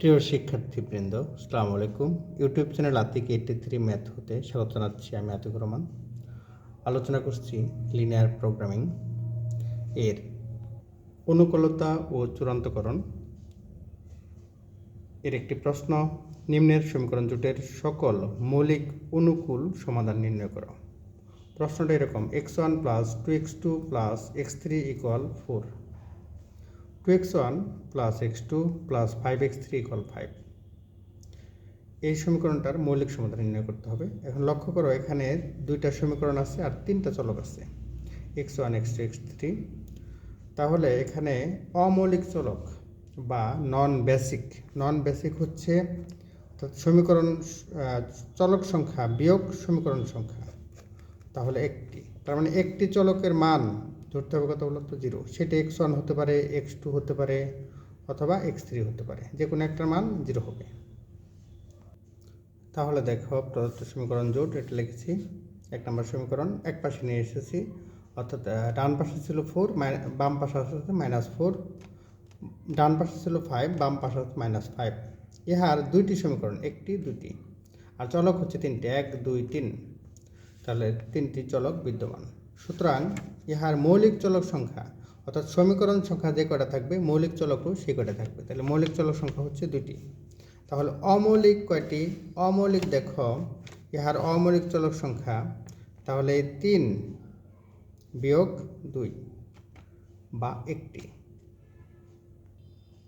প্রিয় শিক্ষার্থীবৃন্দ, আসসালামু আলাইকুম। YouTube channel Atik eighty three math হতে স্বাগত জানাচ্ছি আমি আতিকুর রহমান। আলোচনা করছি লিনিয়ার প্রোগ্রামিং এর অনুকূলতা ও চূড়ান্তকরণ। এর একটি প্রশ্ন, নিম্নের সমীকরণ জোটের সকল মৌলিক অনুকূল সমাধান নির্ণয় করো। প্রশ্নটা এরকম x one plus two x two plus x three equal four two x one plus x two plus five x three equal five এই সমীকরণটার মৌলিক সমাধান নির্ণয় করতে হবে। এখন লক্ষ্য করো, এখানে দুইটা সমীকরণ আছে আর তিনটা চলক আছে, x one, x two, x three. তাহলে এখানে অমৌলিক চলক বা নন বেসিক নন বেসিক হচ্ছে সমীকরণ চলক সংখ্যা বিয়োগ সমীকরণ সংখ্যা। তাহলে একটি, তার মানে একটি চলকের মান ধরতে হবে কত বলতো জিরো। সেটা এক্স ওয়ান হতে পারে এক্স টু হতে পারে অথবা এক্স থ্রি হতে পারে। যে কোনো একটার মান জিরো হবে। তাহলে দেখো, প্রদত্ত সমীকরণ জোট, এটা লিখেছি। এক নম্বর সমীকরণ, এক পাশে নিয়ে এসেছি। অর্থাৎ ডান পাশে ছিল ফোর বাম পাশে আসছে মাইনাস ফোর ডান পাশে ছিল ফাইভ বাম পাশে হচ্ছে মাইনাস ফাইভ ইহার দুইটি সমীকরণ, একটি, দুইটি। আর চলক হচ্ছে তিনটি, এক, দুই, তিন। তাহলে তিনটি চলক বিদ্যমান। সুতরাং ইহার মৌলিক চলক সংখ্যা, অর্থাৎ সমীকরণ সংখ্যা যে কটা থাকবে, মৌলিক চলকও সেই কটা থাকবে। তাহলে মৌলিক চলক সংখ্যা হচ্ছে দুটি তাহলে অমৌলিক কয়টি? অমৌলিক দেখো, ইহার অমৌলিক চলক সংখ্যা, তাহলে তিন বিয়োগ দুই বা একটি।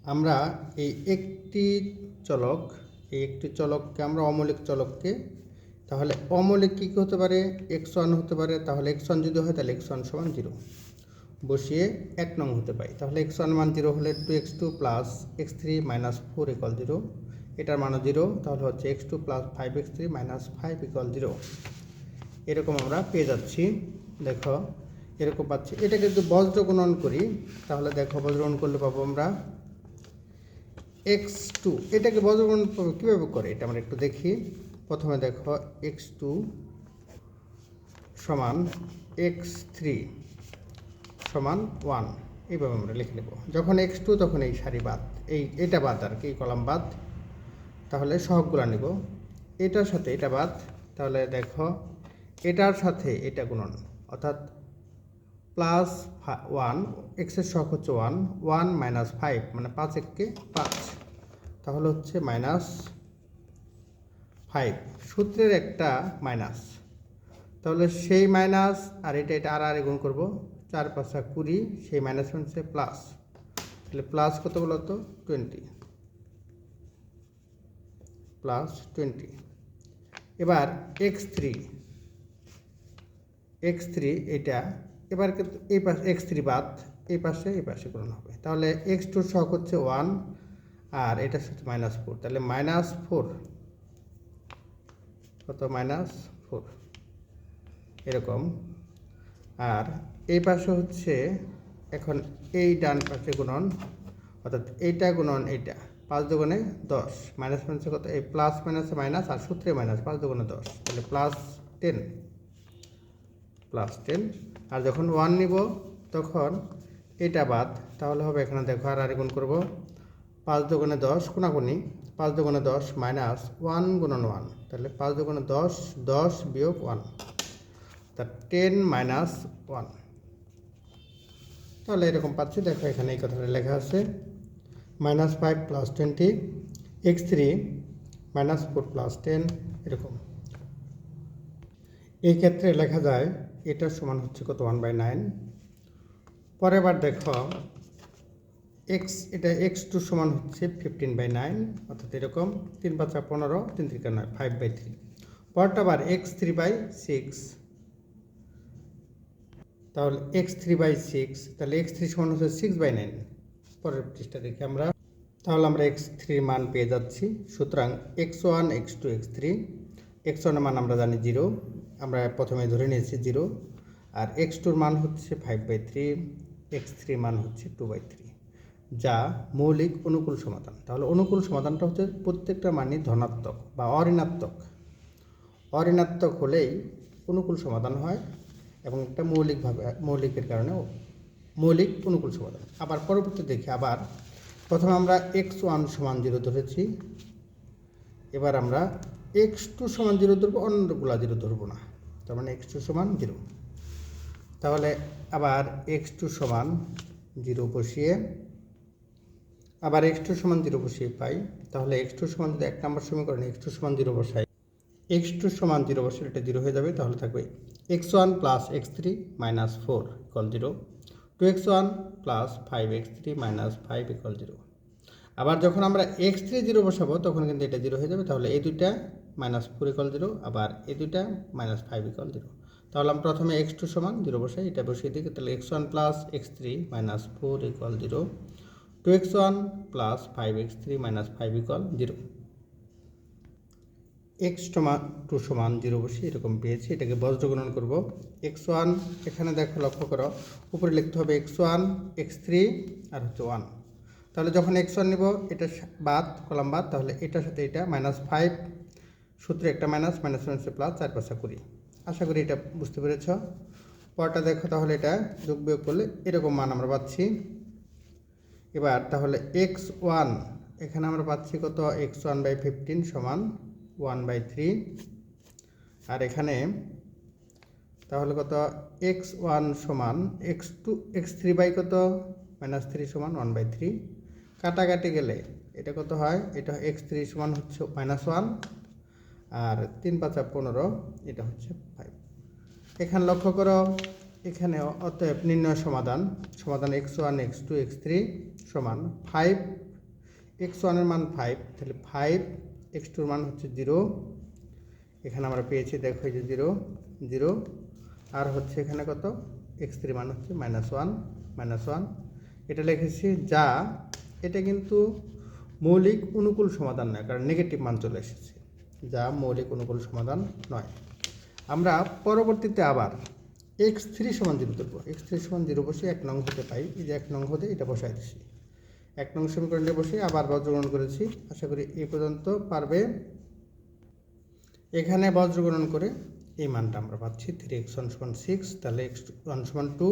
আমরা এই একটি চলক, এই একটি চলককে আমরা অমৌলিক চলককে তাহলে অমৌলিক কী কী হতে পারে? এক্স ওয়ান হতে পারে, তাহলে এক্স ওয়ান যদি হয়, তাহলে এক্স ওয়ান সমান জিরো বসিয়ে এক নং হতে পারি। তাহলে এক্স ওয়ান মান জিরো হলে two x two plus x three minus four equal zero এটার মানও জিরো তাহলে হচ্ছে x two plus five x three minus five equal zero এরকম আমরা পেয়ে যাচ্ছি। দেখো, এরকম পাচ্ছি। এটাকে যদি বজ্র গুণন করি, তাহলে দেখো, বজ্র গুণন করলে পাবো আমরা এক্স টু এটাকে বজ্রগুণ কীভাবে করে? এটা আমরা একটু দেখি। প্রথমে দেখো এক্স টু সমান এক্স থ্রি সমান ওয়ান এইভাবে আমরা লিখে নেব। যখন এক্স টু তখন এই সারি বাদ। এই, এটা বাদ আর কি কলাম বাদ। তাহলে সহগগুলো নেব। এটার সাথে এটা বাদ। তাহলে দেখো, এটার সাথে এটা গুণন। অর্থাৎ প্লাস ওয়ান এক্সের শখ হচ্ছে ওয়ান ওয়ান মাইনাস ফাইভ মানে পাঁচ এককে পাঁচ। তাহলে হচ্ছে মাইনাস ফাইভ, সূত্রের একটা মাইনাস। তাহলে সেই মাইনাস আর এটা এটা আর আর গুণ করব, চার পাঁচা কুড়ি, সেই মাইনাস হচ্ছে প্লাস। তাহলে প্লাস কত বলো তো? টোয়েন্টি। Plus twenty. এবার এক্স থ্রি এক্স থ্রি এটা, এবার এই পাশে, এক্স থ্রি বাদ, এই পাশে এই পাশে গ্রহণ হবে। তাহলে এক্স টুর শখ হচ্ছে ওয়ান, আর এটা হচ্ছে মাইনাস ফোর, তাহলে মাইনাস ফোর। কত? Minus four. এরকম। আর এই পাশে হচ্ছে এখন এই ডান পাশে গুণন, অর্থাৎ এইটা গুণন এইটা, পাঁচ দুগুণে দশ। মাইনাস মাইনাসে কত? এই প্লাস মাইনাসে মাইনাস আর সূত্রে মাইনাস, পাঁচ দুগুণে দশ। তাহলে প্লাস টেন। Plus ten. আর যখন ওয়ান নিব, তখন এটা বাদ। তাহলে হবে এখানে দেখো আর আর গুণ করব। পাঁচ দুগুণে দশ কোনাকুনি পাঁচ দুগুণে দশ মাইনাস ওয়ান গুণন ওয়ান, তাহলে পাঁচ দুগুণে দশ দশ বিয়োগ ওয়ান, তা টেন মাইনাস ওয়ান। তাহলে এরকম পাচ্ছি, দেখো এখানে এই কথাটা লেখা আছে, minus five plus twenty, x three minus four plus ten, এরকম। এই ক্ষেত্রে লেখা যায়, এটা সমান হচ্ছে কত? One by nine. পরের বার দেখো এক্স এটা এক্স টু সমান হচ্ছে ফিফটিন বাই নাইন অর্থাৎ এরকম তিন পাঁচা পনেরো, তিন থেকে নয় ফাইভ বাই থ্রি পরটা বার এক্স থ্রি বাই সিক্স তাহলে এক্স থ্রি বাই সিক্স তাহলে এক্স থ্রি সমান হচ্ছে সিক্স বাই নাইন পরের পৃষ্ঠা দেখি আমরা। তাহলে আমরা এক্স থ্রির মান পেয়ে যাচ্ছি। সুতরাং x one x two x three x ওয়ানের মান আমরা জানি জিরো আমরা প্রথমে ধরে নিয়েছি জিরো আর এক্স টুর মান হচ্ছে five by three x three মান হচ্ছে টু বাই থ্রি যা মৌলিক অনুকূল সমাধান। তাহলে অনুকূল সমাধানটা হচ্ছে প্রত্যেকটা মানই ধনাত্মক বা অঋণাত্মক। অঋণাত্মক হলেই অনুকূল সমাধান হয় এবং একটা মৌলিকভাবে, মৌলিকের কারণে মৌলিক অনুকূল সমাধান। আবার পরবর্তী দেখি, আবার প্রথমে আমরা এক্স ওয়ান সমান জিরো ধরেছি। এবার আমরা এক্স টু সমান জিরো ধরবো, অন্যগুলা জিরো ধরবো না। তার মানে এক্স টু সমান জিরো তাহলে আবার এক্স টু সমান জিরো বসিয়ে আবার এক্স টু সমান জিরো বসিয়ে পাই, তাহলে এক্স টু সমান যদি এক নম্বর সমীকরণে এক্স টু সমান জিরো বসাই এক্স টু সমান জিরো বসলে এটা জিরো হয়ে যাবে, তাহলে থাকবে x one plus x three minus four equal zero two x one plus five x three minus five equal zero আবার যখন আমরা এক্স থ্রি জিরো বসাবো, তখন কিন্তু এটা জিরো হয়ে যাবে, তাহলে এই দুইটা মাইনাস ফোর ইকল জিরো আবার এই দুইটা মাইনাস ফাইভ ইকল জিরো তাহলে আমি প্রথমে এক্স টু সমান জিরো বসাই, এটা বসিয়ে দিই, তাহলে x one plus x three minus four equal zero two x one plus five x three minus five equal zero x সমান টু সমান জিরো বসে এরকম পেয়েছি, এটাকে বজ্র গুণন করব। এক্স ওয়ান, এখানে দেখো লক্ষ্য করো, উপরে লিখতে হবে এক্স ওয়ান, এক্স থ্রি আর হচ্ছে ওয়ান তাহলে যখন এক্স ওয়ান নেব, এটা বাদ, কলাম বাদ, তাহলে এটার সাথে এটা মাইনাস ফাইভ সূত্রে একটা মাইনাস মাইনাস মাইনাসে প্লাস চার পাঁচা কুড়ি। আশা করি এটা বুঝতে পেরেছ। পরটা দেখো তাহলে এটা যোগ বিয়োগ করলে এরকম মান আমরা পাচ্ছি। এবার তাহলে এক্স ওয়ান এখানে আমরা পাচ্ছি কত? এক্স ওয়ান বাই ফিফটিন সমান ওয়ান বাই থ্রি আর এখানে তাহলে কত? এক্স ওয়ান সমান x two x three by কত? মাইনাস থ্রি সমান ওয়ান বাই থ্রি কাটাকাটি গেলে এটা কত হয়? এটা এক্স থ্রি সমান হচ্ছে মাইনাস ওয়ান আর তিন পাঁচা পনেরো, এটা হচ্ছে ফাইভ এখানে লক্ষ্য করো এখানে অতএব নির্ণয় সমাধান। সমাধান x one x two x three সমান ফাইভ এক্স ওয়ানের মান ফাইভ তাহলে ফাইভ এক্স টুর মান হচ্ছে জিরো এখানে আমরা পেয়েছি, দেখো যে জিরো জিরো আর হচ্ছে এখানে কত? এক্স থ্রি মান হচ্ছে মাইনাস ওয়ান মাইনাস ওয়ান এটা লিখেছি যা, এটা কিন্তু মৌলিক অনুকূল সমাধান নয়, কারণ নেগেটিভ মান চলে এসেছে। যা মৌলিক অনুকূল সমাধান নয়। আমরা পরবর্তীতে আবার এক্স থ্রি সমান জিরো ধরবো এক্স থ্রি সমান জিরো বসে এক নং হতে পাই। এই যে এক নং হতে, এটা বসাই দিচ্ছি এক নং সমীকরণে বসে আবার বজ্রগ্রহণ করেছি। আশা করি এ পর্যন্ত পারবে। এখানে বজ্রগ্রহণ করে এই মানটা আমরা পাচ্ছি থ্রি এক্স ওয়ান সমান সিক্স তাহলে এক্স ওয়ান সমান টু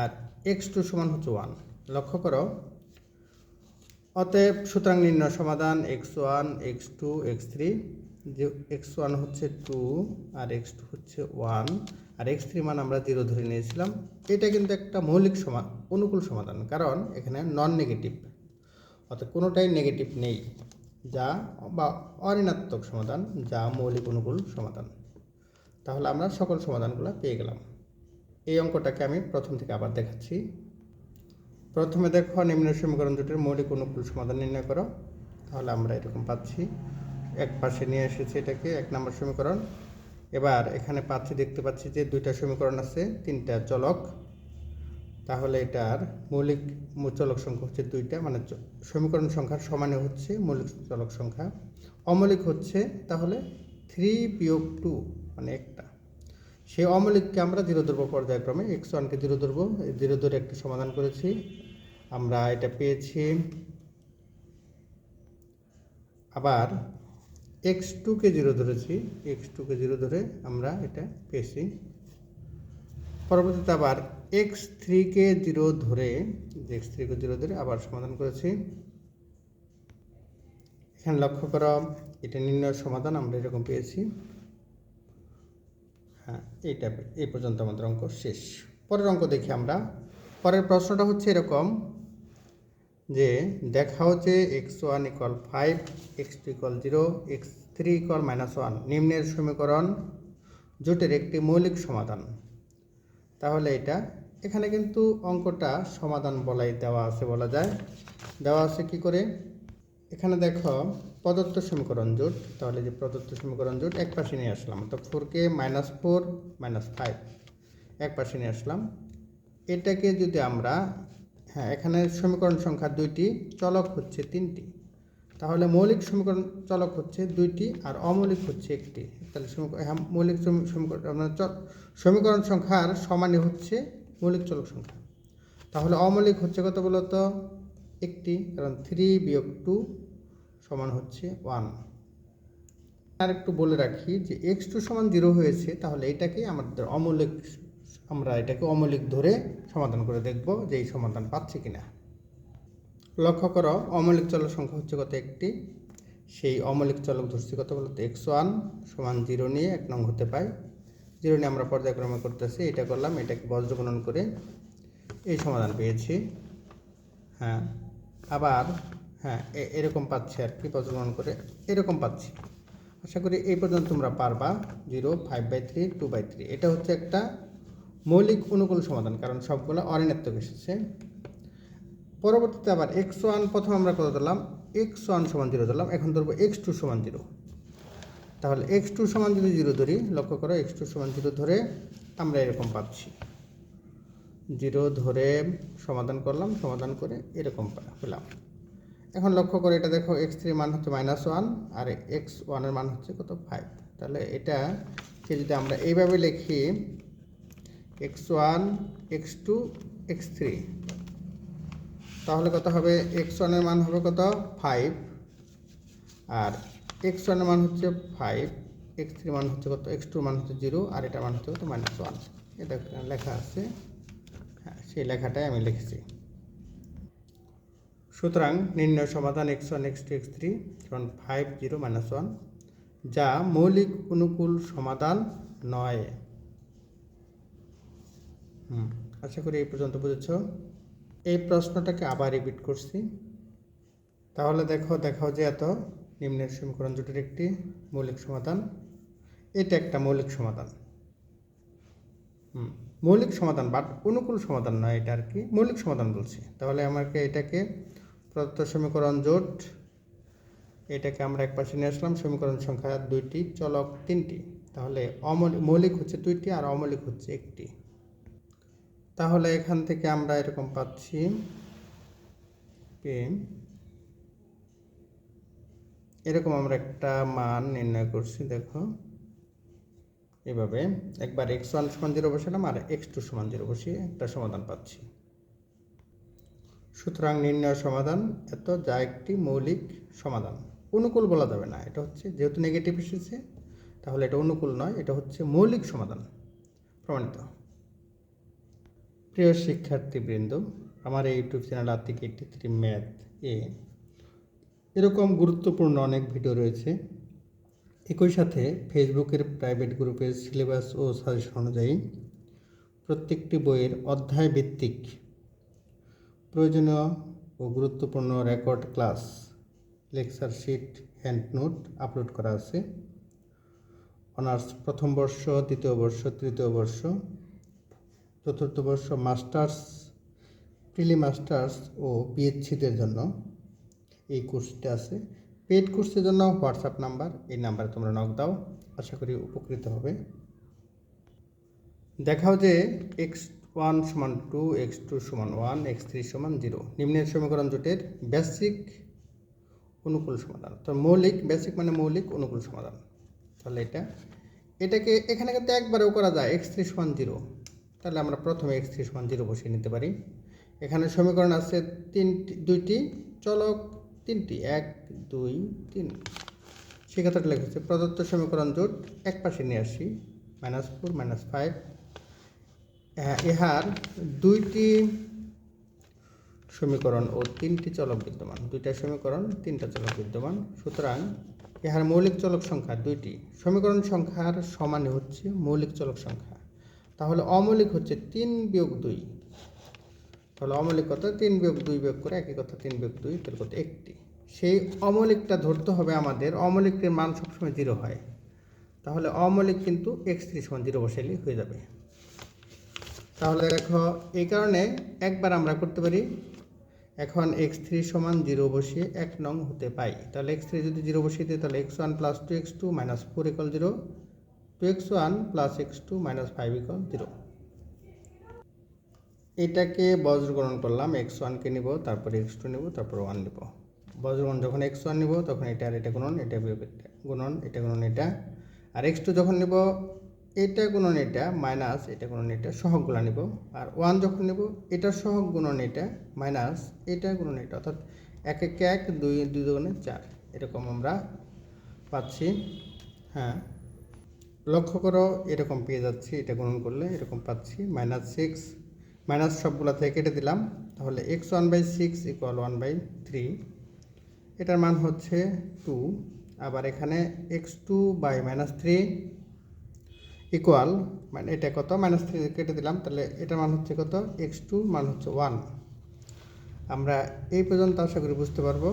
আর এক্স টু সমান হচ্ছে ওয়ান লক্ষ্য করো, অতএব সুতরাং নির্ণয় সমাধান x one x two x three যে এক্স ওয়ান হচ্ছে টু আর এক্স টু হচ্ছে ওয়ান আর এক্স থ্রি মান আমরা জিরো ধরে নিয়েছিলাম, এটা কিন্তু একটা মৌলিক সমা, অনুকূল সমাধান, কারণ এখানে নন নেগেটিভ অর্থাৎ কোনোটাই নেগেটিভ নেই, যা বা অঋণাত্মক সমাধান, যা মৌলিক অনুকূল সমাধান। তাহলে আমরা সকল সমাধানগুলো পেয়ে গেলাম। এই অঙ্কটাকে আমি প্রথম থেকে আবার দেখাচ্ছি। প্রথমে দেখো নিম্ন সমীকরণ দুটির মৌলিক অনুকূল সমাধান নির্ণয় করো। তাহলে আমরা এরকম পাচ্ছি। এক পাশে নিয়ে এসেছি এটাকে, এক নম্বর সমীকরণ। এবার এখানে পাচ্ছি দেখতে পাচ্ছি যে দুইটা সমীকরণ আছে, তিনটা চলক। তাহলে এটার মৌলিক চলক সংখ্যা হচ্ছে দুইটা মানে সমীকরণ সংখ্যার সমানে হচ্ছে মৌলিক চলক সংখ্যা। অমৌলিক হচ্ছে তাহলে থ্রি বিয়োগ টু মানে একটা। সেই অমৌলিককে আমরা ধরবো পর্যায়ক্রমে, এক্স ওয়ানকে জিরো ধরে একটা সমাধান করেছি। আমরা এটা পেয়েছি। আবার এক্স টুকে জিরো ধরেছি এক্স টুকে জিরো ধরে আমরা এটা পেয়েছি। পরবর্তীতে আবার এক্স থ্রিকে জিরো ধরে এক্স থ্রিকে জিরো ধরে আবার সমাধান করেছি। এখানে লক্ষ্য করো, এটা নির্ণয় সমাধান আমরা এরকম পেয়েছি। হ্যাঁ এইটা এই পর্যন্ত আমাদের অঙ্ক শেষ। পরের অঙ্ক দেখি আমরা। পরের প্রশ্নটা হচ্ছে এরকম যে দেখাও যে x one equal five x two equal zero x three equal minus one নিম্নের সমীকরণ জোটের একটি মৌলিক সমাধান। তাহলে এটা, এখানে কিন্তু অঙ্কটা সমাধান বলাই দেওয়া আছে বলা যায়। দেওয়া আছে কি করে? এখানে দেখো, প্রদত্ত সমীকরণ জোট, তাহলে যে প্রদত্ত সমীকরণ জোট, এক পাশে নিয়ে আসলাম। তো ফোর কে মাইনাস ফোর মাইনাস ফাইভ এক পাশে নিয়ে আসলাম। এটাকে যদি আমরা হ্যাঁ এখানে সমীকরণ সংখ্যা দুইটি, চলক হচ্ছে তিনটি। তাহলে মৌলিক সমীকরণ, চলক হচ্ছে দুইটি আর অমৌলিক হচ্ছে একটি। তাহলে হ্যাঁ মৌলিক সমীকরণ আপনার সমীকরণ সংখ্যার সমানই হচ্ছে মৌলিক চলক সংখ্যা। তাহলে অমৌলিক হচ্ছে কত বলতো একটি, কারণ থ্রি বিয়োগ টু সমান হচ্ছে ওয়ান আর একটু বলে রাখি যে এক্স টু সমান জিরো হয়েছে, তাহলে এটাকে আমাদের অমৌলিক, আমরা এটাকে অমৌলিক ধরে সমাধান করে দেখব যে এই সমাধান পাচ্ছে কিনা। লক্ষ্য করো, অমৌলিক চলক সংখ্যা হচ্ছে কত একটি? সেই অমৌলিক চলক ধরছি কত বলতো এক্স ওয়ান সমান জিরো নিয়ে এক নং হতে পাই। জিরো নিয়ে আমরা পর্যায়ক্রমে করতেছি, এটা করলাম, এটাকে বজ্রগণন করে এই সমাধান পেয়েছি। হ্যাঁ আবার হ্যাঁ এরকম পাচ্ছি আর কি বজ্রগণন করে এরকম পাচ্ছি। আশা করি এই পর্যন্ত তোমরা পারবা। Zero five by three two by three এটা হচ্ছে একটা মৌলিক অনুকূল সমাধান, কারণ সবগুলো অরিণাত্মক এসেছে। পরবর্তীতে আবার এক্স ওয়ান প্রথম আমরা কত ধরলাম? এক্স ওয়ান সমান জিরো ধরলাম, এখন ধরবো এক্স টু সমান জিরো তাহলে এক্স টু সমান যদি জিরো ধরি, লক্ষ্য করো এক্স টু সমান জিরো ধরে আমরা এরকম পাচ্ছি। জিরো ধরে সমাধান করলাম, সমাধান করে এরকম পেলাম। এখন লক্ষ্য করে, এটা দেখো এক্স থ্রির মান হচ্ছে মাইনাস ওয়ান আর এক্স ওয়ানের মান হচ্ছে কত? ফাইভ তাহলে এটা কে যদি আমরা এইভাবে লিখি x one, x two, x three. তাহলে কত হবে? এক্স ওয়ানের মান হবে কত? ফাইভ। আর এক্স ওয়ানের মান হচ্ছে ফাইভ, এক্স থ্রি মান হচ্ছে কত? এক্স টুর মান হচ্ছে জিরো, আর এটার মান হচ্ছে কত? Minus one. এটা লেখা আছে। হ্যাঁ সেই লেখাটাই আমি লিখেছি। সুতরাং নির্ণয় সমাধান x one, x two, x three সমান ফাইভ, জিরো, মাইনাস ওয়ান, যা মৌলিক অনুকূল সমাধান নয়। হুম। আশা করি এই পর্যন্ত বুঝেছ। এই প্রশ্নটাকে আবার রিপিট করছি। তাহলে দেখো, দেখাও যে এত নিম্নের সমীকরণ জুটির একটি মৌলিক সমাধান। এটা একটা মৌলিক সমাধান। হুম, মৌলিক সমাধান বাট অনুকূল সমাধান নয় এটা আর কি। মৌলিক সমাধান বলছি। তাহলে আমাকে এটাকে প্রদত্ত সমীকরণ জোট, এটাকে আমরা এক পাশে নিয়ে আসলাম, সমীকরণ সংখ্যা দুইটি, চলক তিনটি। তাহলে অমৌলিক, মৌলিক হচ্ছে দুইটি আর অমৌলিক হচ্ছে একটি। তাহলে এখান থেকে আমরা এরকম পাচ্ছি কি এরকম আমরা একটা মান নির্ণয় করছি, দেখো। এভাবে একবার এক্স ওয়ান সমান জিরো বসালাম আর এক্স টু সমান জিরো বসিয়ে একটা সমাধান পাচ্ছি। সুতরাং নির্ণয় সমাধান, এত যা একটি মৌলিক সমাধান। অনুকূল বলা যাবে না, এটা হচ্ছে যেহেতু নেগেটিভ এসেছে, তাহলে এটা অনুকূল নয়, এটা হচ্ছে মৌলিক সমাধান। প্রমাণিত। প্রিয় শিক্ষার্থীবৃন্দ, আমার এই ইউটিউব চ্যানেল আর্থিক এইটি থ্রি ম্যাথ এ এরকম গুরুত্বপূর্ণ অনেক ভিডিও রয়েছে। একই সাথে ফেসবুকের প্রাইভেট গ্রুপের সিলেবাস ও সাজেশন অনুযায়ী প্রত্যেকটি বইয়ের অধ্যায় ভিত্তিক প্রয়োজনীয় ও গুরুত্বপূর্ণ record class, lecture sheet hand note upload করা আছে। অনার্স প্রথম বর্ষ, দ্বিতীয় বর্ষ, তৃতীয় বর্ষ চতুর্থ বর্ষ মাস্টার্স, প্রিলি মাস্টার্স ও পিএইচসিদের জন্য এই কোর্সটা আছে। পেড কোর্সের জন্য হোয়াটসঅ্যাপ নাম্বার, এই নাম্বারে তোমরা নক দাও, আশা করি উপকৃত হবে। দেখাও যে এক্স ওয়ান সমান টু, এক্স টু সমান ওয়ান, এক্স থ্রি সমান জিরো। নিম্নের সমীকরণ জোটের বেসিক অনুকূল সমাধান। তো মৌলিক, বেসিক মানে মৌলিক অনুকূল সমাধান। তাহলে এটা, এটাকে, এখানে কিন্তু একবারেও করা যায়, এক্স থ্রি সমান জিরো। তাহলে আমরা প্রথমে এক্স থ্রি সমান জিরো বসিয়ে নিতে পারি। এখানে সমীকরণ আছে তিনটি, দুইটি, চলক তিনটি, এক, দুই, তিন। সে কথাটা লিখেছে প্রদত্ত সমীকরণ জোট এক পাশে নিয়ে আসি মাইনাস ফোর মাইনাস ফাইভ ইহার দুইটি সমীকরণ ও তিনটি চলক বিদ্যমান। দুইটা সমীকরণ, তিনটা চলক বিদ্যমান। সুতরাং ইহার মৌলিক চলক সংখ্যা দুইটি। সমীকরণ সংখ্যার সমানে হচ্ছে মৌলিক চলক সংখ্যা। তাহলে অমৌলিক হচ্ছে তিন বিয়োগ দুই। তাহলে অমৌলিক কথা তিন বিয়োগ দুই বিয়োগ করে একই কথা, তিন বিয়োগ দুই তার কথা একটি। সেই অমৌলিকটা ধরতে হবে আমাদের, অমৌলিকের মান সবসময় জিরো হয়। তাহলে অমৌলিক কিন্তু এক্স থ্রি সমান জিরো বসাইলেই হয়ে যাবে। তাহলে দেখো, এই কারণে একবার আমরা করতে পারি, এখন এক্স থ্রি সমান জিরো বসিয়ে এক নং হতে পাই। তাহলে এক্স থ্রি যদি জিরো বসিয়ে দিই, তাহলে x one plus two x two minus four equal zero. Two x one plus x two minus five equal zero এটাকে বজ্রগ্রহণ করলাম, এক্স ওয়ানকে নিব, তারপর এক্স টু নিব, তারপর ওয়ান নিব। বজ্রগ্রহণ যখন এক্স ওয়ান নিব, তখন এটা আর এটা গুণন এটা গুণন এটা গুণন এটা। আর এক্স টু যখন নিব, এটা গুণন এটা মাইনাস, এটা গুণন এটা সহগগুলো নিব। আর ওয়ান যখন নিব, এটা সহগ গুণন এটা মাইনাস, এটা গুণন এটা। অর্থাৎ এক এক এক, দুই দুই দুগুণে চার। এরকম আমরা পাচ্ছি। হ্যাঁ। লক্ষ্য করো, এরকম পেয়ে যাচ্ছি, এটা গুণন করলে এরকম পাচ্ছি মাইনাস সিক্স মাইনাস সবগুলো থেকে কেটে দিলাম, তাহলে x one by six equal one by three এটার মান হচ্ছে টু আবার এখানে x two by minus three equal মানে এটা কত? মাইনাস থ্রি কেটে দিলাম, তাহলে এটার মান হচ্ছে কত? এক্স টু মান হচ্ছে ওয়ান আমরা এই পর্যন্ত আশা করি বুঝতে পারব,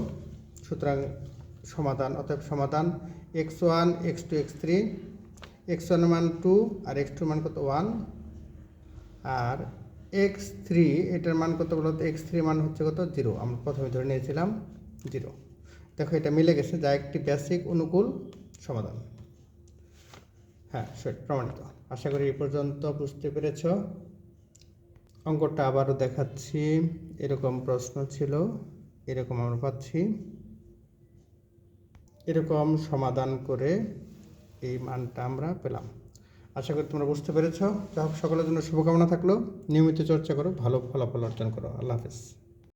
সুতরাং সমাধান, অতএব সমাধান x one x two x three x one মান টু আর এক্স টু মান কত? ওয়ান আর এক্স থ্রি এটার মান কত বলতো এক্স থ্রি মান হচ্ছে কত? জিরো আমরা প্রথমে ধরে নিয়েছিলাম জিরো দেখো, এটা মিলে গেছে, যা একটি বেসিক অনুকূল সমাধান। হ্যাঁ সেটা প্রমাণিত। আশা করি এই পর্যন্ত বুঝতে পেরেছ। অঙ্কটা আবারও দেখাচ্ছি। এরকম প্রশ্ন ছিল, এরকম আমরা পাচ্ছি। এরকম সমাধান করে এই মানটা আমরা পেলাম। আশা করি তোমরা বুঝতে পেরেছ। যা হোক, সকলের জন্য শুভকামনা থাকল। নিয়মিত চর্চা করো, ভালো ফলাফল অর্জন করো। আল্লাহ হাফেজ।